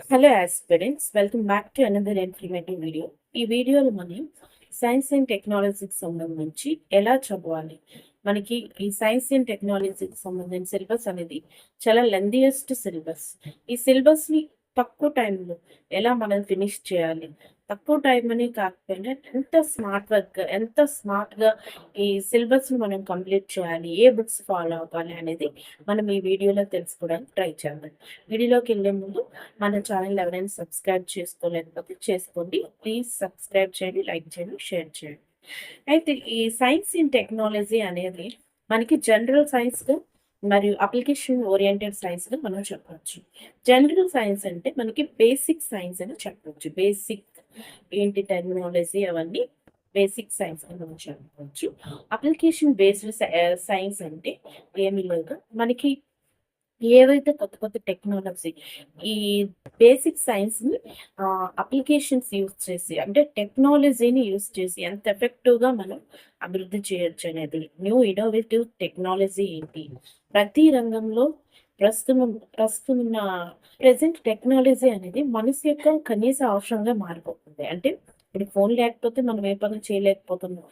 Hello aspirants welcome back to another informative video ఈ వీడియోలో మనం సైన్స్ అండ్ టెక్నాలజీకి సంబంధించి ఎలా చదవాలి? మనకి ఈ సైన్స్ అండ్ టెక్నాలజీకి సంబంధించిన సిలబస్ అనేది చాలా లెందియెస్ట్ సిలబస్ ఈ సిలబస్ని తక్కువ టైంలో ఎలా మనం ఫినిష్ చేయాలి? తక్కువ టైం అని కాకపోయినా ఎంత స్మార్ట్ వర్క్ ఎంత స్మార్ట్గా ఈ సిలబస్ని మనం కంప్లీట్ చేయాలి ఏ బుక్స్ ఫాలో అవ్వాలి అనేది మనం ఈ వీడియోలో తెలుసుకోవడానికి ట్రై చేద్దాం. వీడియోలోకి వెళ్ళే ముందు మన ఛానల్ ఎవరైనా సబ్స్క్రైబ్ చేసుకోలేకపోతే చేసుకోండి. ప్లీజ్ సబ్స్క్రైబ్ చేయండి లైక్ చేయండి షేర్ చేయండి. అయితే ఈ సైన్స్ ఇన్ టెక్నాలజీ అనేది మనకి జనరల్ సైన్స్గా మరియు అప్లికేషన్ ఓరియంటెడ్ సైన్స్గా మనం చెప్పవచ్చు. జనరల్ సైన్స్ అంటే మనకి బేసిక్ సైన్స్ అని చెప్పవచ్చు. బేసిక్ ఏంటి టెక్నాలజీ అవన్నీ? బేసిక్ సైన్స్ అని మనం చెప్పవచ్చు. అప్లికేషన్ బేస్డ్ సైన్స్ అంటే ఏమి లేదు. మనకి ఏవైతే కొత్త కొత్త టెక్నాలజీ ఈ బేసిక్ సైన్స్ని అప్లికేషన్స్ యూస్ చేసి అంటే టెక్నాలజీని యూస్ చేసి ఎంత ఎఫెక్టివ్గా మనం అభివృద్ధి చేయొచ్చు అనేది. న్యూ ఇన్నోవేటివ్ టెక్నాలజీ ఏంటి? ప్రతి రంగంలో ప్రస్తుతం ప్రస్తుతం ఉన్న ప్రజెంట్ టెక్నాలజీ అనేది మనిషి యొక్క కనీస అవసరంగా మారిపోతుంది. అంటే ఇప్పుడు ఫోన్ లేకపోతే మనం ఏ పని చేయలేకపోతున్నాం.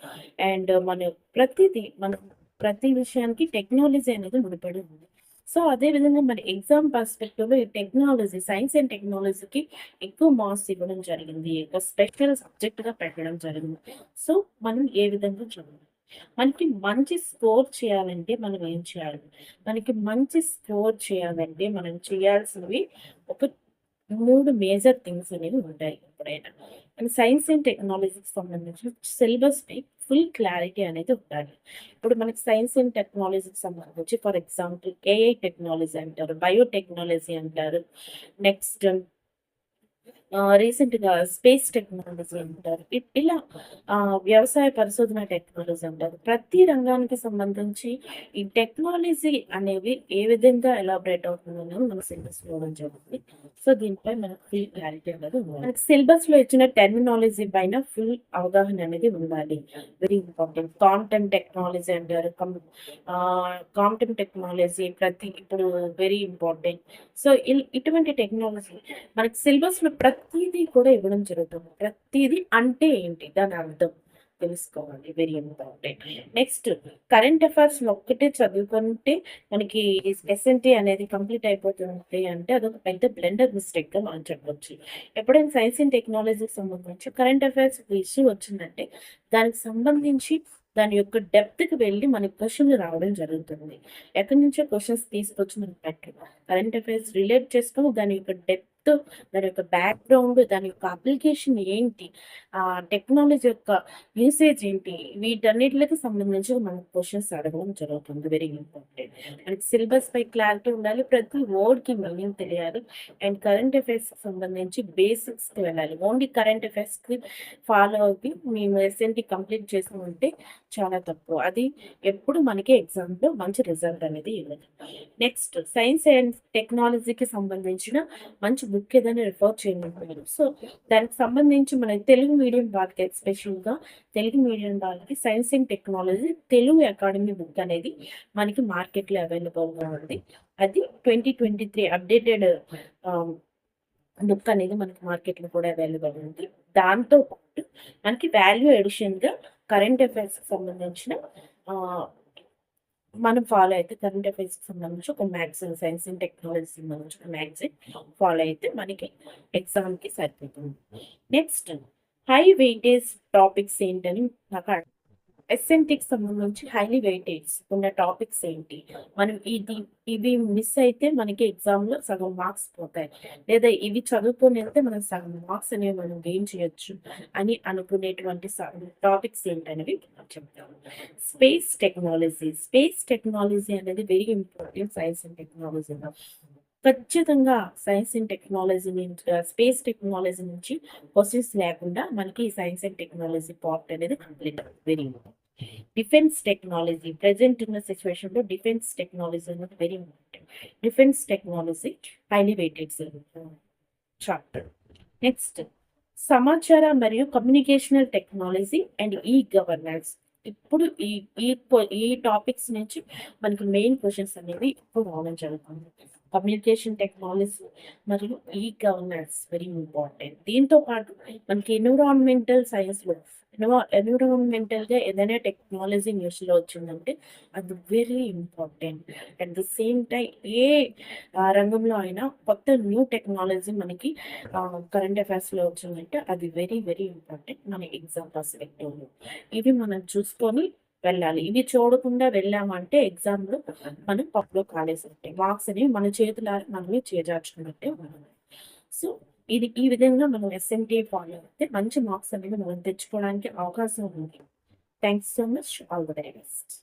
అండ్ మన ప్రతిదీ మనం ప్రతి విషయానికి టెక్నాలజీ అనేది ముడిపడి ఉంది. సో అదే విధంగా మరి ఎగ్జామ్ పర్స్పెక్టివ్లో ఈ టెక్నాలజీ సైన్స్ అండ్ టెక్నాలజీకి ఎక్కువ మార్క్స్ ఇవ్వడం జరిగింది. ఒక స్పెషల్ సబ్జెక్ట్గా పెట్టడం జరిగింది. సో మనం ఏ విధంగా చదవాలి? మనకి మంచి స్కోర్ చేయాలంటే మనం ఏం చేయాలి? మనకి మంచి స్కోర్ చేయాలంటే మనం చేయాల్సినవి ఒక మూడు మేజర్ థింగ్స్ అనేవి ఉంటాయి ఎప్పుడైనా. అండ్ సైన్స్ అండ్ టెక్నాలజీకి సంబంధించిన సిలబస్ని ఫుల్ క్లారిటీ అనేది ఉండాలి. ఇప్పుడు మనకి సైన్స్ అండ్ టెక్నాలజీకి సంబంధించి ఫర్ ఎగ్జాంపుల్ ఏఐ టెక్నాలజీ అంటారు బయోటెక్నాలజీ అంటారు. నెక్స్ట్ రీసెంట్గా స్పేస్ టెక్నాలజీ అంటారు. ఇలా వ్యవసాయ పరిశోధన టెక్నాలజీ అంటారు. ప్రతి రంగానికి సంబంధించి ఈ టెక్నాలజీ అనేవి ఏ విధంగా ఎలాబరేట్ అవుతుందని మన సిలబస్ ఇవ్వడం జరుగుతుంది. సో దీనిపై మనకు ఫుల్ క్లారిటీ అనేది ఉండాలి. మనకి సిలబస్లో ఇచ్చిన టెర్మినాలజీ పైన ఫుల్ అవగాహన అనేది ఉండాలి. Very important. కాంటెంట్ టెక్నాలజీ అంటారు. కాంటెంట్ టెక్నాలజీ ప్రతి ఇప్పుడు వెరీ ఇంపార్టెంట్. సో ఇటువంటి టెక్నాలజీ మనకి సిలబస్లో ప్రతిదీ కూడా ఇవ్వడం జరుగుతుంది. ప్రతిదీ అంటే ఏంటి? దాని అర్థం తెలుసుకోవాలి. Very important next current affairs ఒక్కటే చదువుకుంటే మనకి ఎస్ఎన్టీ అనేది కంప్లీట్ అయిపోతుంది అంటే అదొక పెద్ద బ్లెండర్ మిస్టేక్గా మనం చెప్పవచ్చు ఎప్పుడైనా సైన్స్ అండ్ టెక్నాలజీకి సంబంధించి కరెంట్ అఫైర్స్ ఇష్యూ వచ్చిందంటే దానికి సంబంధించి దాని యొక్క డెప్త్కి వెళ్ళి మనకి క్వశ్చన్లు రావడం జరుగుతుంది. ఎక్కడి నుంచో క్వశ్చన్స్ తీసుకొచ్చి మనం పెట్టరు కరెంట్ అఫైర్స్ రిలేట్ చేసుకొని దాని యొక్క డెప్త్ దాని యొక్క బ్యాక్గ్రౌండ్ దాని యొక్క అప్లికేషన్ ఏంటి? ఆ టెక్నాలజీ యొక్క యూసేజ్ ఏంటి? వీటన్నిటికి సంబంధించి మనకు క్వశ్చన్స్ అడగడం జరుగుతుంది. వెరీ ఇంపార్టెంట్ అండ్ సిలబస్ పై క్లారిటీ ఉండాలి. ప్రతి వర్డ్కి మీనింగ్ తెలియాలి. అండ్ కరెంట్ అఫైర్స్ సంబంధించి బేసిక్స్కి వెళ్ళాలి. ఓన్లీ కరెంట్ అఫైర్స్కి ఫాలో అవి మేము ఎస్ఎన్టీ కంప్లీట్ చేసి ఉంటే చాలా తక్కువ అది ఎప్పుడు మనకి ఎగ్జామ్లో మంచి రిజల్ట్ అనేది ఇవ్వదు. నెక్స్ట్ సైన్స్ అండ్ టెక్నాలజీకి సంబంధించిన మంచి బుక్ ఏదైనా రిఫర్ చేయమంటున్నారు సో దానికి సంబంధించి మన తెలుగు మీడియం వాళ్ళకి ఎస్పెషల్గా తెలుగు మీడియం వాళ్ళకి science and technology Telugu Academy book అనేది మనకి మార్కెట్లో అవైలబుల్గా ఉంది. అది twenty twenty three updated book అనేది మనకి మార్కెట్లో కూడా అవైలబుల్ ఉంది. దాంతో పాటు మనకి వాల్యూ ఎడిషన్గా కరెంట్ అఫైర్స్కి సంబంధించిన uh, మనం ఫాలో అయితే కరెంట్ అఫైర్స్కి సంబంధించి ఒక మ్యాగ్జిన్ సైన్స్ అండ్ టెక్నాలజీ సంబంధించి ఒక మ్యాగ్జిన్ ఫాలో అయితే మనకి ఎగ్జామ్కి సరిపోతుంది. నెక్స్ట్ హై వెయిటేజ్ టాపిక్స్ ఏంటని నాకు ఎస్ఎన్టీకి సంబంధించి హైలీ వెయిటేజ్ ఉన్న టాపిక్స్ ఏంటి? మనం ఇది ఇవి మిస్ అయితే మనకి ఎగ్జామ్లో సగం మార్క్స్ పోతాయి. లేదా ఇవి చదువుకొని వెళ్తే మనం సగం మార్క్స్ అనేవి మనం గెయిన్ చేయొచ్చు అని అనుకునేటువంటి టాపిక్స్ ఏంటనేవి చెప్తాము. స్పేస్ టెక్నాలజీ స్పేస్ టెక్నాలజీ అనేది వెరీ ఇంపార్టెంట్ సైన్స్ అండ్ టెక్నాలజీలో ఖచ్చితంగా సైన్స్ అండ్ టెక్నాలజీ నుంచి స్పేస్ టెక్నాలజీ నుంచి క్వశ్చన్స్ లేకుండా మనకి సైన్స్ అండ్ టెక్నాలజీ పార్ట్ అనేది complete very important defence technology present ఉన్న సిచ్యువేషన్లో డిఫెన్స్ టెక్నాలజీ అనేది very important defence technology highly weighted chapter next సమాచార మరియు communicational technology and e governance ఇప్పుడు ఈ ఈ ఈ టాపిక్స్ నుంచి మనకి మెయిన్ క్వశ్చన్స్ అనేవి ఇప్పుడు రావడం జరుగుతుంది కమ్యూనికేషన్ టెక్నాలజీ మరియు ఈ గవర్నెన్స్ వెరీ ఇంపార్టెంట్ దీంతో పాటు మనకి ఎన్విరాన్మెంటల్ సైన్స్లో ఎన్విరాన్మెంటల్గా ఏదైనా టెక్నాలజీ న్యూస్లో వచ్చిందంటే అది very important. At the same time ఏ రంగంలో అయినా కొత్త న్యూ టెక్నాలజీ మనకి కరెంట్ అఫైర్స్లో వచ్చిందంటే అది వెరీ వెరీ ఇంపార్టెంట్ మన ఎగ్జామ్ పర్స్పెక్టివ్లో. ఇవి మనం చూసుకొని వెళ్ళాలి. ఇవి చూడకుండా వెళ్ళామంటే ఎగ్జామ్లో మనం పప్పులో ఉంటాయి. మార్క్స్ అనేవి మన చేతుల మనమే చేజార్చుకున్నట్టే ఉన్నాయి సో ఇది ఈ విధంగా మనం ఎస్ఎంటీ ఫాలో అయితే మంచి మార్క్స్ అనేవి మనం తెచ్చుకోవడానికి అవకాశం ఉంది. Thanks so much all the very best